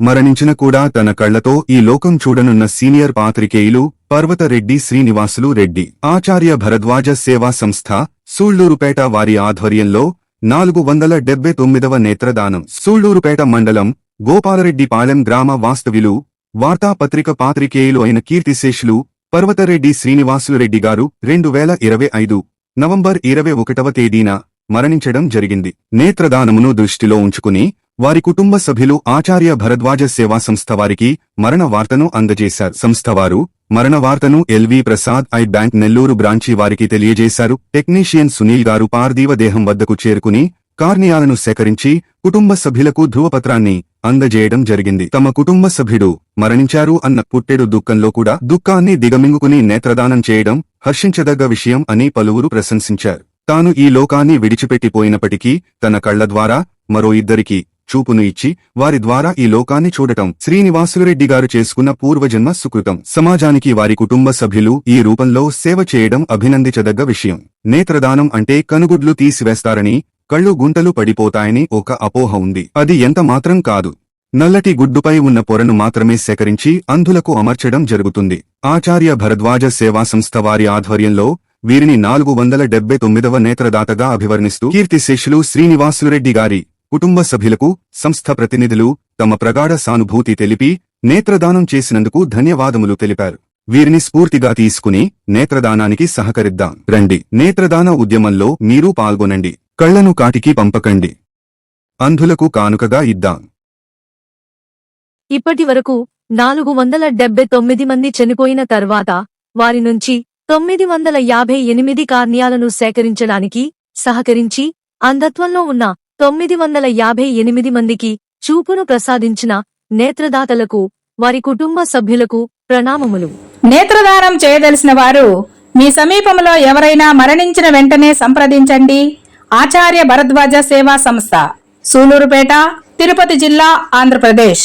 మరణించిన కూడా తన కళ్ళతో ఈ లోకం చూడనున్న సీనియర్ పాత్రికేయులు పర్వతరెడ్డి శ్రీనివాసులు రెడ్డి. ఆచార్య భరద్వాజ సేవా సంస్థ సూళ్ళూరుపేట వారి ఆధ్వర్యంలో నాలుగు వందల డెబ్బై తొమ్మిదవ నేత్రదానం. సూళ్ళూరుపేట మండలం గోపాలరెడ్డిపాలెం గ్రామ వాస్తవ్యులు వార్తాపత్రిక పాత్రికేయులు అయిన కీర్తిశేషులు పర్వతరెడ్డి శ్రీనివాసులు రెడ్డి గారు రెండు వేల ఇరవై ఐదు నవంబర్ ఇరవై ఒకటవ తేదీన మరణించడం జరిగింది. నేత్రదానమును దృష్టిలో ఉంచుకుని వారి కుటుంబ సభ్యులు ఆచార్య భరద్వాజ సేవా సంస్థ వారికి మరణ వార్తను అందజేశారు సంస్థ వారు మరణ వార్తను LV Prasad eye bank Nellore branch వారికి తెలియజేశారు. టెక్నీషియన్ సునీల్ గారు పార్దీవ దేహం వద్దకు చేరుకుని కార్నియాలను సేకరించి కుటుంబ సభ్యులకు ధృవపత్రాన్ని అందజేయడం జరిగింది. తమ కుటుంబ సభ్యుడు మరణించారు అన్న పుట్టెడు దుఃఖంలో కూడా దుఃఖాన్ని దిగమింగుకుని నేత్రదానం చేయడం హర్షించదగ్గ విషయం అని పలువురు ప్రశంసించారు. తాను ఈ లోకాన్ని విడిచిపెట్టిపోయినప్పటికీ తన కళ్ళ ద్వారా మరో ఇద్దరికి చూపును ఇచ్చి వారి ద్వారా ఈ లోకాన్ని చూడటం. శ్రీనివాసులరెడ్డి గారు చేసుకున్న పూర్వజన్మ సుకృతం. సమాజానికి వారి కుటుంబ సభ్యులు ఈ రూపంలో సేవ చేయడం అభినందించదగ్గ విషయం. నేత్రదానం అంటే కనుగుడ్లు తీసివేస్తారని కళ్ళు గుంటలు పడిపోతాయని ఒక అపోహ ఉంది. అది ఎంత మాత్రం కాదు. నల్లటి గుడ్డుపై ఉన్న పొరను మాత్రమే సేకరించి అంధులకు అమర్చడం జరుగుతుంది. ఆచార్య భరద్వాజ సేవా సంస్థ వారి ఆధ్వర్యంలో వీరిని నాలుగు వందల డెబ్బై తొమ్మిదవ నేత్రదాతగా అభివర్ణిస్తూ కీర్తిశేషులు శ్రీనివాసులరెడ్డి గారి కుటుంబ సభ్యులకు సంస్థ ప్రతినిధులు తమ ప్రగాఢ సానుభూతి తెలిపి నేత్రదానం చేసినందుకు ధన్యవాదములు తెలిపారు. వీరిని స్ఫూర్తిగా తీసుకుని నేత్రదానానికి సహకరిద్దాం. రండి నేత్రదాన ఉద్యమంలో మీరు పాల్గొనండి. కళ్ళను కాటికి పంపకండి. అంధులకు కానుకగా ఇద్దాం. ఇప్పటి వరకు నాలుగు వందల డెబ్బై తొమ్మిది మంది చనిపోయిన తర్వాత వారి నుంచి తొమ్మిది వందల యాభై ఎనిమిది కార్ణ్యాలను సేకరించడానికి సహకరించి అంధత్వంలో ఉన్న తొమ్మిది వందల యాభై ఎనిమిది మందికి చూపును ప్రసాదించిన నేత్రదాతలకు వారి కుటుంబ సభ్యులకు ప్రణామములు. నేత్రదానం చేయదలిసిన వారు మీ సమీపంలో ఎవరైనా మరణించిన వెంటనే సంప్రదించండి. ఆచార్య భరద్వాజ సేవా సంస్థ సూలూరుపేట తిరుపతి జిల్లా ఆంధ్రప్రదేశ్.